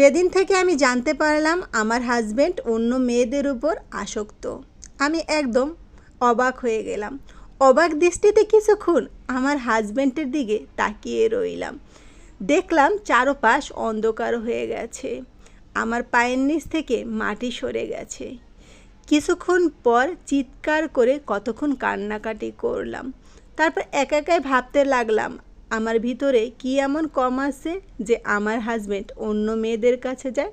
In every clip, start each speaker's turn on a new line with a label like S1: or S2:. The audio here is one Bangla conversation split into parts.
S1: যেদিন থেকে আমি জানতে পারলাম আমার হাজব্যান্ড অন্য মেয়েদের উপর আসক্ত, আমি একদম অবাক হয়ে গেলাম। অবাক দৃষ্টিতে কিছুক্ষণ আমার হাজব্যান্ডের দিকে তাকিয়ে রইলাম। দেখলাম চারপাশ অন্ধকার হয়ে গেছে। আমার পায়ের নিচ থেকে মাটি সরে গেছে। কিছুক্ষণ পর চিৎকার করে কতক্ষণ কান্নাকাটি করলাম। তারপর একা একাই ভাবতে লাগলাম আমার ভিতরে কি এমন কম আছে যে আমার হাজব্যান্ড অন্য মেয়েদের কাছে যায়?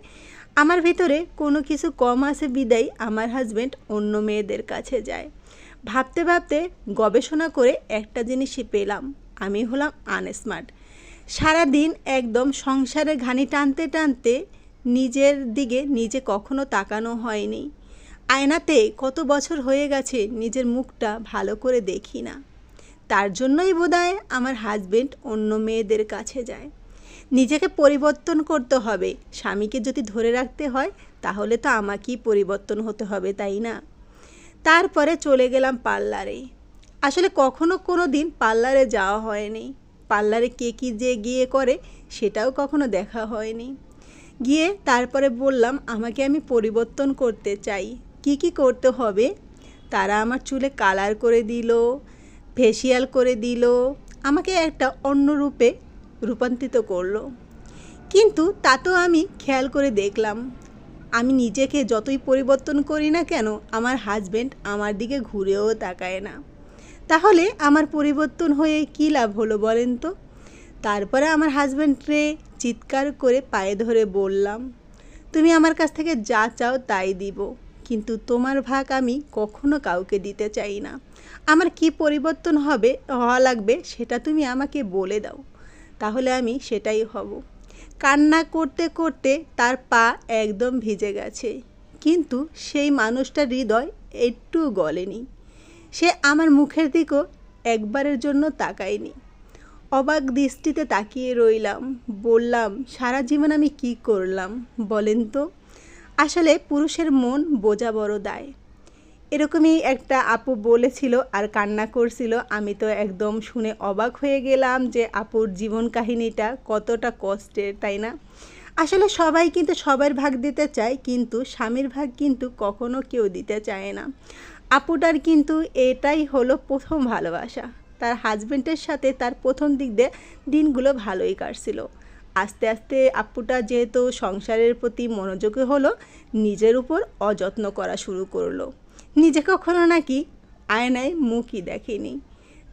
S1: আমার ভিতরে কোনো কিছু কম আছে বিদায় আমার হাজব্যান্ড অন্য মেয়েদের কাছে যায়। ভাবতে ভাবতে গবেষণা করে একটা জিনিসই পেলাম। আমি হলাম আনস্মার্ট সারাদিন একদম সংসারের ঘানি টানতে টানতে নিজের দিকে নিজে কখনো তাকানো হয়নি। আয়নাতে কত বছর হয়ে গেছে নিজের মুখটা ভালো করে দেখি না। তার জন্যই বোধহয় আমার হাজবেন্ড অন্য মেয়েদের কাছে যায়। নিজেকে পরিবর্তন করতে হবে। স্বামীকে যদি ধরে রাখতে হয়, তাহলে তো আমাকেই পরিবর্তন হতে হবে, তাই না? তারপরে চলে গেলাম পার্লারে। আসলে কখনো কোনো দিন পার্লারে যাওয়া হয়নি। পার্লারে কে কী যে গিয়ে করে, সেটাও কখনো দেখা হয়নি। গিয়ে তারপরে বললাম, আমাকে আমি পরিবর্তন করতে চাই। কি কি করতে হবে? তারা আমার চুলে কালার করে দিল। ফেসিয়াল করে দিল, আমাকে একটা অন্য রূপে রূপান্তরিত করল। কিন্তু তাতেও আমি খেয়াল করে দেখলাম। আমি নিজেকে যতই পরিবর্তন করি না কেন, আমার হাজবেন্ড আমার দিকে ঘুরেও তাকায় না। তাহলে আমার পরিবর্তন হয়ে কী লাভ হলো বলেন তো? তারপরে আমার হাজব্যান্ডরে চিৎকার করে পায়ে ধরে বললাম, তুমি আমার কাছ থেকে যা চাও তাই দিব। কিন্তু তোমার ভাগ আমি কখনো কাউকে দিতে চাই না। আমার কি পরিবর্তন হবে, হওয়া লাগবে সেটা তুমি আমাকে বলে দাও। তাহলে আমি সেটাই হব। কান্না করতে করতে তার পা একদম ভিজে গেছে। কিন্তু সেই মানুষটার হৃদয় একটু গলেনি। সে আমার মুখের দিকেও একবারের জন্য তাকায়নি। অবাক দৃষ্টিতে তাকিয়ে রইলাম। বললাম, সারা জীবন আমি কি করলাম বলেন তো? আসলে পুরুষের মন বোঝা বড় দায়। এরকমই একটা আপু বলেছিল আর কান্না করছিল। আমি তো একদম শুনে অবাক হয়ে গেলাম যে আপুর জীবন কাহিনীটা কতটা কষ্টের, তাই না? আসলে সবাই কিন্তু সবার ভাগ দিতে চায়, কিন্তু স্বামীর ভাগ কিন্তু কখনো কেউ দিতে চায় না। আপুটার কিন্তু এটাই হলো প্রথম ভালোবাসা। তার হাজব্যান্ডের সাথে তার প্রথম দিক দিয়ে দিনগুলো ভালোই কাটছিল। আস্তে আস্তে আপুটা যেহেতু সংসারের প্রতি মনোযোগী হলো, নিজের উপর অযত্ন করা শুরু করল। নিজে কখনো নাকি আয়নায় মুখই দেখেনি।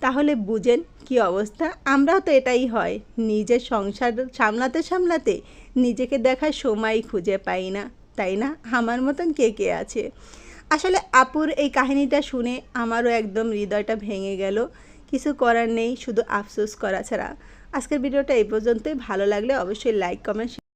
S1: তাহলে বুঝেন কি অবস্থা? আমরাও তো এটাই হয়, নিজের সংসার সামলাতে সামলাতে নিজেকে দেখার সময় খুঁজে পাই না। তাই না? আমার মতন কে কে আছে? আসলে আপুর এই কাহিনীটা শুনে আমারও একদম হৃদয়টা ভেঙে গেল। কিছু করার নেই, শুধু আফসোস করা ছাড়া। আজকের ভিডিওটা এই পর্যন্তই। ভালো লাগলে অবশ্যই লাইক কমেন্ট